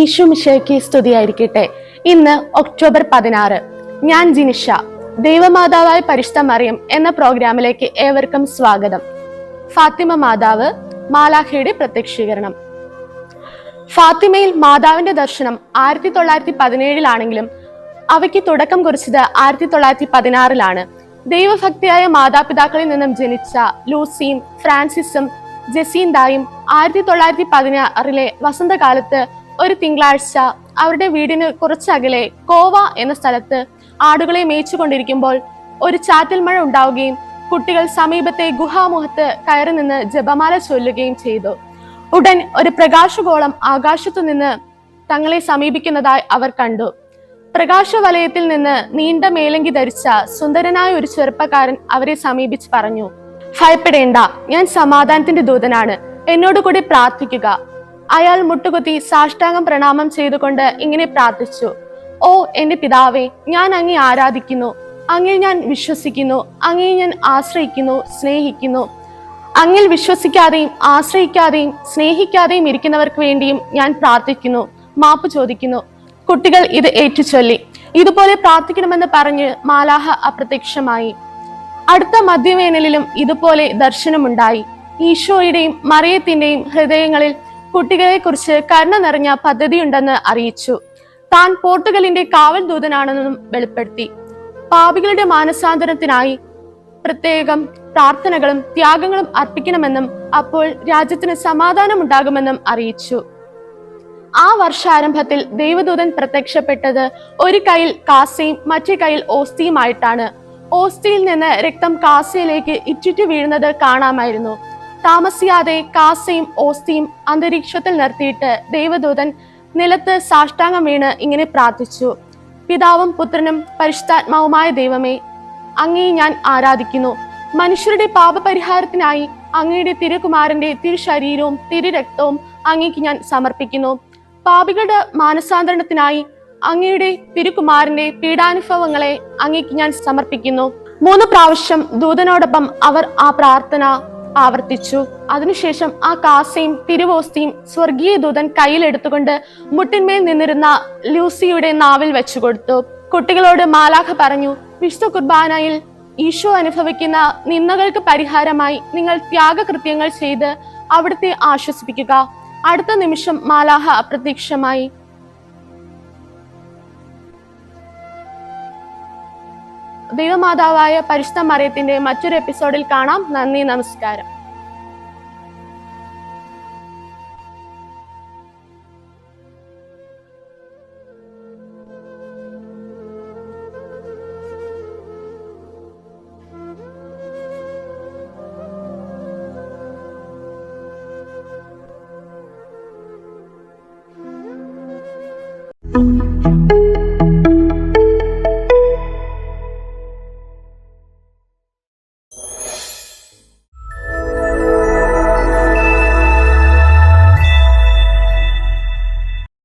ഈശോ മിഷയ്ക്ക് സ്തുതിയായിരിക്കട്ടെ. ഇന്ന് ഒക്ടോബർ പതിനാറ്. ഞാൻ ജിനിഷ ദൈവമാതാവായ പരിശുദ്ധ മറിയം എന്ന പ്രോഗ്രാമിലേക്ക് ഏവർക്കും സ്വാഗതം. ഫാത്തിമ മാതാവ് മാലാഖയുടെ പ്രത്യക്ഷീകരണം. ഫാത്തിമയിൽ മാതാവിന്റെ ദർശനം ആയിരത്തി തൊള്ളായിരത്തി പതിനേഴിലാണെങ്കിലും അവയ്ക്ക് തുടക്കം കുറിച്ചത് ആയിരത്തി തൊള്ളായിരത്തി പതിനാറിലാണ് ദൈവഭക്തിയായ മാതാപിതാക്കളിൽ നിന്നും ജനിച്ച ലൂസിയും ഫ്രാൻസിസും ജസീന്തായും ആയിരത്തി തൊള്ളായിരത്തി പതിനാറിലെ വസന്തകാലത്ത് ഒരു തിങ്കളാഴ്ച അവരുടെ വീടിന് കുറച്ചകലെ കോവ എന്ന സ്ഥലത്ത് ആടുകളെ മേയിച്ചുകൊണ്ടിരിക്കുമ്പോൾ ഒരു ചാറ്റൽ മഴ ഉണ്ടാവുകയും കുട്ടികൾ സമീപത്തെ ഗുഹാമുഖത്ത് കയറി നിന്ന് ജപമാല ചൊല്ലുകയും ചെയ്തു. ഉടൻ ഒരു പ്രകാശഗോളം ആകാശത്തു നിന്ന് തങ്ങളെ സമീപിക്കുന്നതായി അവർ കണ്ടു. പ്രകാശവലയത്തിൽ നിന്ന് നീണ്ട മേലങ്കി ധരിച്ച സുന്ദരനായ ഒരു ചെറുപ്പക്കാരൻ അവരെ സമീപിച്ച് പറഞ്ഞു ഭയപ്പെടേണ്ട ഞാൻ സമാധാനത്തിന്റെ ദൂതനാണ്. എന്നോട് കൂടി പ്രാർത്ഥിക്കുക. അയാൾ മുട്ടുകുത്തി സാഷ്ടാംഗം പ്രണാമം ചെയ്തുകൊണ്ട് ഇങ്ങനെ പ്രാർത്ഥിച്ചു. ഓ എന്റെ പിതാവേ ഞാൻ അങ്ങേ ആരാധിക്കുന്നു. അങ്ങേ ഞാൻ വിശ്വസിക്കുന്നു. അങ്ങേ ഞാൻ ആശ്രയിക്കുന്നു സ്നേഹിക്കുന്നു. അങ്ങിൽ വിശ്വസിക്കാതെയും ആശ്രയിക്കാതെയും സ്നേഹിക്കാതെയും ഇരിക്കുന്നവർക്ക് വേണ്ടിയും ഞാൻ പ്രാർത്ഥിക്കുന്നു. മാപ്പ് ചോദിക്കുന്നു. കുട്ടികൾ ഇത് ഏറ്റുചൊല്ലി. ഇതുപോലെ പ്രാർത്ഥിക്കണമെന്ന് പറഞ്ഞ് മാലാഹ അപ്രത്യക്ഷമായി. അടുത്ത മധ്യവേനലിലും ഇതുപോലെ ദർശനമുണ്ടായി. ഈശോയുടെയും മറിയത്തിന്റെയും ഹൃദയങ്ങളിൽ കുട്ടികളെ കുറിച്ച് കരുണ നിറഞ്ഞ പദ്ധതിയുണ്ടെന്ന് അറിയിച്ചു. താൻ പോർട്ടുഗലിന്റെ കാവൽ ദൂതനാണെന്നും വെളിപ്പെടുത്തി. പാപികളുടെ മാനസാന്തരത്തിനായി പ്രത്യേകം പ്രാർത്ഥനകളും ത്യാഗങ്ങളും അർപ്പിക്കണമെന്നും അപ്പോൾ രാജ്യത്തിന് സമാധാനം ഉണ്ടാകുമെന്നും അറിയിച്ചു. ആ വർഷാരംഭത്തിൽ ദൈവദൂതൻ പ്രത്യക്ഷപ്പെട്ടത് ഒരു കൈയിൽ കാസയും മറ്റേ കൈയിൽ ഓസ്തിയുമായിട്ടാണ്. ഓസ്തിയിൽ നിന്ന് രക്തം കാസയിലേക്ക് ഇറ്റിറ്റു വീഴുന്നത് കാണാമായിരുന്നു. താമസിയാതെ കാസയും ഓസ്തിയും അന്തരീക്ഷത്തിൽ നിർത്തിയിട്ട് ദൈവദൂതൻ നിലത്ത് സാഷ്ടാംഗം വീണ് ഇങ്ങനെ പ്രാർത്ഥിച്ചു. പിതാവും പുത്രനും പരിശുദ്ധാത്മാവുമായ ദൈവമേ അങ്ങേ ഞാൻ ആരാധിക്കുന്നു. മനുഷ്യരുടെ പാപപരിഹാരത്തിനായി അങ്ങയുടെ തിരുകുമാരന്റെ തിരുശരീരവും തിരുരക്തവും അങ്ങേക്ക് ഞാൻ സമർപ്പിക്കുന്നു. പാപികളുടെ മാനസാന്തരണത്തിനായി അങ്ങയുടെ തിരുകുമാരന്റെ പീഡാനുഭവങ്ങളെ അങ്ങേക്ക് ഞാൻ സമർപ്പിക്കുന്നു. മൂന്ന് പ്രാവശ്യം ദൂതനോടൊപ്പം അവർ ആ പ്രാർത്ഥന ആവർത്തിച്ചു. അതിനുശേഷം ആ കാസയും തിരുവോസ്തിയും സ്വർഗീയ ദൂതൻ കയ്യിലെടുത്തുകൊണ്ട് മുട്ടിന്മേൽ നിന്നിരുന്ന ലൂസിയുടെ നാവിൽ വെച്ചു കൊടുത്തു. കുട്ടികളോട് മാലാഖ പറഞ്ഞു വിശുദ്ധ കുർബാനയിൽ ഈശോ അനുഭവിക്കുന്ന നിന്ദകൾക്ക് പരിഹാരമായി നിങ്ങൾ ത്യാഗകൃത്യങ്ങൾ ചെയ്ത് അവിടുത്തെ ആശ്വസിപ്പിക്കുക. അടുത്ത നിമിഷം മാലാഹ അപ്രത്യക്ഷമായി. ദൈവമാതാവായ പരിശുദ്ധ മറിയത്തിന്റെ മറ്റൊരു എപ്പിസോഡിൽ കാണാം. നന്ദി നമസ്കാരം.